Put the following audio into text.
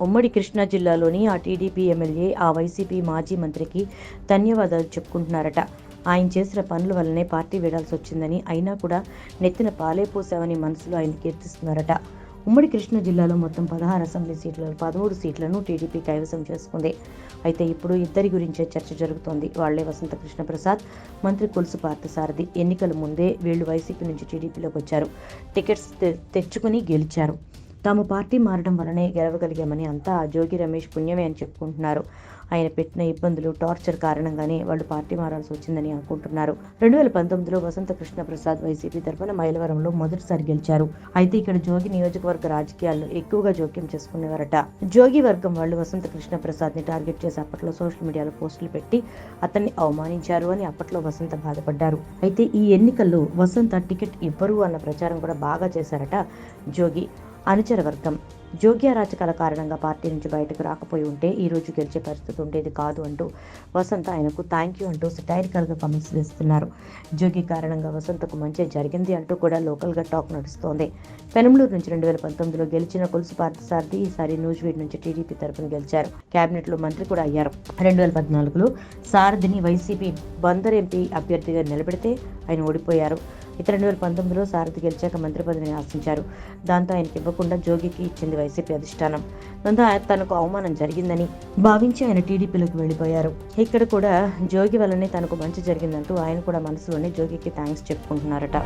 ఉమ్మడి కృష్ణా జిల్లాలోని ఆ టీడీపీ ఎమ్మెల్యే ఆ వైసీపీ మాజీ మంత్రికి ధన్యవాదాలు చెప్పుకుంటున్నారట. ఆయన చేసిన పనుల వల్లనే పార్టీ వేడాల్సి వచ్చిందని అయినా కూడా నెత్తిన పాలే పోసావని మనసులో ఆయన కీర్తిస్తున్నారట. ఉమ్మడి కృష్ణా జిల్లాలో మొత్తం పదహారు అసెంబ్లీ సీట్లలో పదమూడు సీట్లను టీడీపీ కైవసం చేసుకుంది. అయితే ఇప్పుడు ఇద్దరి గురించే చర్చ జరుగుతోంది. వాళ్ళే వసంత కృష్ణప్రసాద్ మంత్రి కొలుసు పార్థసారథి. ఎన్నికల ముందే వీళ్ళు వైసీపీ నుంచి టీడీపీలోకి వచ్చారు టికెట్స్ తె- తెచ్చుకుని గెలిచారు. తాము పార్టీ మారడం వలనే గెలవగలిగామని అంతా జోగి రమేష్ పుణ్యమే అని చెప్పుకుంటున్నారు. ఆయన పెట్టిన ఇబ్బందులు టార్చర్ కారణంగానే వాళ్ళు పార్టీ మారాల్సి వచ్చిందని అనుకుంటున్నారు. రెండు వేల పంతొమ్మిదిలో వసంత కృష్ణ ప్రసాద్ వైసీపీ తరఫున మైలవరంలో మొదటిసారి గెలిచారు. అయితే ఇక్కడ జోగి నియోజకవర్గ రాజకీయాల్లో ఎక్కువగా జోక్యం చేసుకునేవారట. జోగి వర్గం వాళ్ళు వసంత కృష్ణ ప్రసాద్ని టార్గెట్ చేసి అప్పట్లో సోషల్ మీడియాలో పోస్టులు పెట్టి అతన్ని అవమానించారు అని అప్పట్లో వసంత బాధపడ్డారు. అయితే ఈ ఎన్నికల్లో వసంత టికెట్ ఇవ్వరు అన్న ప్రచారం కూడా బాగా చేశారట జోగి. అనుచరవర్గం జోగ్య జోగి అరాచకాల కారణంగా పార్టీ నుంచి బయటకు రాకపోయి ఉంటే ఈ రోజు గెలిచే పరిస్థితి ఉండేది కాదు అంటూ వసంత ఆయనకు థ్యాంక్ యూ అంటూ satirical కమెంట్స్ వేస్తున్నారు. జోగి కారణంగా వసంతకు మంచి జరిగింది అంటూ కూడా లోకల్గా టాక్ నడుస్తోంది. పెనంలూరు నుంచి రెండు వేల పంతొమ్మిదిలో గెలిచిన కొలుసు పార్థసారథి ఈసారి నూజివీడ్ నుంచి టీడీపీ తరఫున గెలిచారు. క్యాబినెట్లో మంత్రి కూడా అయ్యారు. రెండు వేల పద్నాలుగులో సారథిని వైసీపీ బందర్ ఎంపీ అభ్యర్థిగా నిలబెడితే ఆయన ఓడిపోయారు. ఇక రెండు వేల పంతొమ్మిదిలో సారథి గెలిచాక మంత్రి పదవిని ఆశించారు. దాంతో ఆయనకి ఇవ్వకుండా జోగికి ఇచ్చింది వైసీపీ అధిష్టానం. దాంతో ఆయన- తనకు అవమానం జరిగిందని భావించి ఆయన టీడీపీలోకి వెళ్ళిపోయారు. ఇక్కడ కూడా జోగి వల్లనే తనకు మంచి జరిగిందంటూ ఆయన కూడా మనసులోనే జోగికి థ్యాంక్స్ చెప్పుకుంటున్నారట.